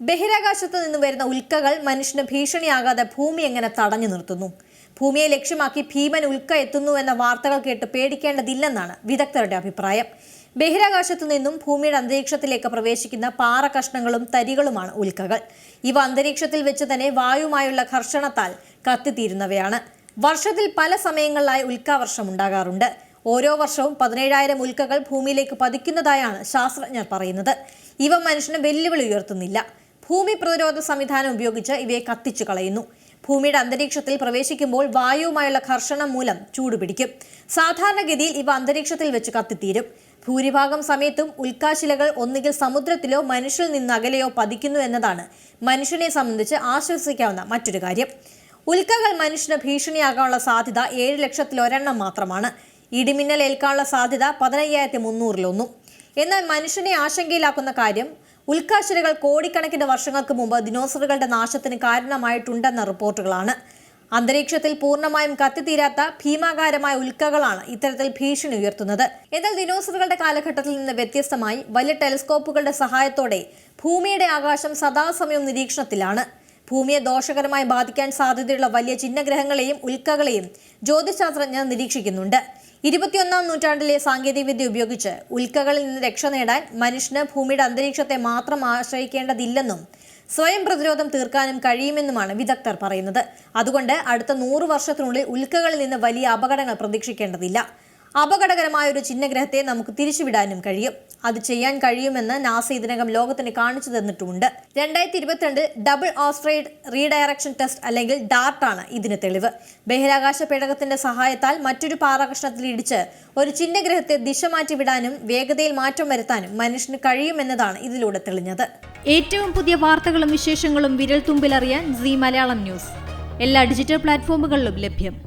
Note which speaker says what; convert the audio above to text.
Speaker 1: ബഹിരാകാശത്ത് നിന്ന് വരുന്ന ഉൽക്കകൾ മനുഷ്യന് ഭീഷണിയാകാതെ ഭൂമി എങ്ങനെ തടഞ്ഞു നിർത്തുന്നു? ഭൂമിയെ ലക്ഷ്യമാക്കി ഭീമൻ ഉൽക്ക എത്തുന്നു എന്ന വാർത്തകൾ കേട്ട് പേടിക്കേണ്ടതില്ലെന്നാണ് വിദഗ്ധരുടെ അഭിപ്രായം. ബഹിരാകാശത്തു നിന്നും ഭൂമിയുടെ അന്തരീക്ഷത്തിലേക്ക് പ്രവേശിക്കുന്ന പാറ കഷ്ണങ്ങളും തരികളുമാണ് ഉൽക്കകൾ. ഇവ അന്തരീക്ഷത്തിൽ വെച്ച് തന്നെ വായുമായുള്ള ഘർഷണത്താൽ കത്തിത്തീരുന്നവയാണ്. വർഷത്തിൽ പല സമയങ്ങളിലായി ഉൽക്കാവർഷം ഉണ്ടാകാറുണ്ട്. ഓരോ വർഷവും പതിനേഴായിരം ഉൽക്കകൾ ഭൂമിയിലേക്ക് പതിക്കുന്നതായാണ് ശാസ്ത്രജ്ഞർ പറയുന്നത്. ഇവ മനുഷ്യന് വെല്ലുവിളി ഉയർത്തുന്നില്ല. ഭൂമി പ്രതിരോധ സംവിധാനം ഉപയോഗിച്ച് ഇവയെ കത്തിച്ചു കളയുന്നു. ഭൂമിയുടെ അന്തരീക്ഷത്തിൽ പ്രവേശിക്കുമ്പോൾ വായുവുമായുള്ള ഘർഷണം മൂലം ചൂടുപിടിക്കും. സാധാരണഗതിയിൽ ഇവ അന്തരീക്ഷത്തിൽ വെച്ച് കത്തിത്തീരും. ഭൂരിഭാഗം സമയത്തും ഉൽക്കാശിലകൾ ഒന്നുകിൽ സമുദ്രത്തിലോ മനുഷ്യരിൽ നിന്ന് അകലെയോ പതിക്കുന്നു എന്നതാണ് മനുഷ്യനെ സംബന്ധിച്ച് ആശ്വസിക്കാവുന്ന മറ്റൊരു കാര്യം. ഉൽക്കകൾ മനുഷ്യന് ഭീഷണിയാകാനുള്ള സാധ്യത ഏഴ് ലക്ഷത്തിലൊരെണ്ണം മാത്രമാണ്. ഇടിമിന്നൽ ഏൽക്കാനുള്ള സാധ്യത പതിനയ്യായിരത്തി മുന്നൂറിലൊന്നും. എന്നാൽ മനുഷ്യനെ ആശങ്കയിലാക്കുന്ന കാര്യം ഉൽക്കാശിലകൾ കോടിക്കണക്കിന് വർഷങ്ങൾക്ക് മുമ്പ് ദിനോസറുകളുടെ നാശത്തിന് കാരണമായിട്ടുണ്ടെന്ന റിപ്പോർട്ടുകളാണ്. അന്തരീക്ഷത്തിൽ പൂർണമായും കത്തിത്തീരാത്ത ഭീമാകാരമായ ഉൽക്കകളാണ് ഇത്തരത്തിൽ ഭീഷണി ഉയർത്തുന്നത്. എന്നാൽ ദിനോസറുകളുടെ കാലഘട്ടത്തിൽ നിന്ന് വ്യത്യസ്തമായി വലിയ ടെലിസ്കോപ്പുകളുടെ സഹായത്തോടെ ഭൂമിയുടെ ആകാശം സദാസമയം നിരീക്ഷണത്തിലാണ്. ഭൂമിയെ ദോഷകരമായി ബാധിക്കാൻ സാധ്യതയുള്ള വലിയ ചിഹ്നഗ്രഹങ്ങളെയും ഉൽക്കകളെയും ജ്യോതിശാസ്ത്രജ്ഞർ നിരീക്ഷിക്കുന്നുണ്ട്. ഇരുപത്തിയൊന്നാം നൂറ്റാണ്ടിലെ സാങ്കേതികവിദ്യ ഉപയോഗിച്ച് ഉൽക്കകളിൽ നിന്ന് രക്ഷ നേടാൻ മനുഷ്യന് ഭൂമിയുടെ അന്തരീക്ഷത്തെ മാത്രം ആശ്രയിക്കേണ്ടതില്ലെന്നും സ്വയം പ്രതിരോധം തീർക്കാനും കഴിയുമെന്നുമാണ് വിദഗ്ധർ പറയുന്നത്. അതുകൊണ്ട് അടുത്ത നൂറ് വർഷത്തിനുള്ളിൽ ഉൽക്കകളിൽ നിന്ന് വലിയ അപകടങ്ങൾ പ്രതീക്ഷിക്കേണ്ടതില്ല. അപകടകരമായ ഒരു ചിഹ്നഗ്രഹത്തെ നമുക്ക് തിരിച്ചുവിടാനും കഴിയും. അത് ചെയ്യാൻ കഴിയുമെന്ന് നാസ ഇതിനകം ലോകത്തിന് കാണിച്ചു തന്നിട്ടുമുണ്ട്. രണ്ടായിരത്തി ഇരുപത്തിരണ്ട് ഡബിൾ ഓസ്ട്രേഡ് റീഡയറക്ഷൻ ടെസ്റ്റ് അല്ലെങ്കിൽ ഡാർട്ട് ആണ് ഇതിന് തെളിവ്. ബഹിരാകാശ പേടകത്തിന്റെ സഹായത്താൽ മറ്റൊരു പാറകഷ്ണത്തിൽ ഇടിച്ച് ഒരു ചിഹ്നഗ്രഹത്തെ ദിശ മാറ്റിവിടാനും വേഗതയിൽ മാറ്റം വരുത്താനും മനുഷ്യന് കഴിയുമെന്നതാണ് ഇതിലൂടെ തെളിഞ്ഞത്.
Speaker 2: ഏറ്റവും പുതിയ വാർത്തകളും വിശേഷങ്ങളും വിരൽ തുമ്പിലറിയാൻ സി മലയാളം ന്യൂസ്. എല്ലാ ഡിജിറ്റൽ പ്ലാറ്റ്ഫോമുകളിലും ലഭ്യം.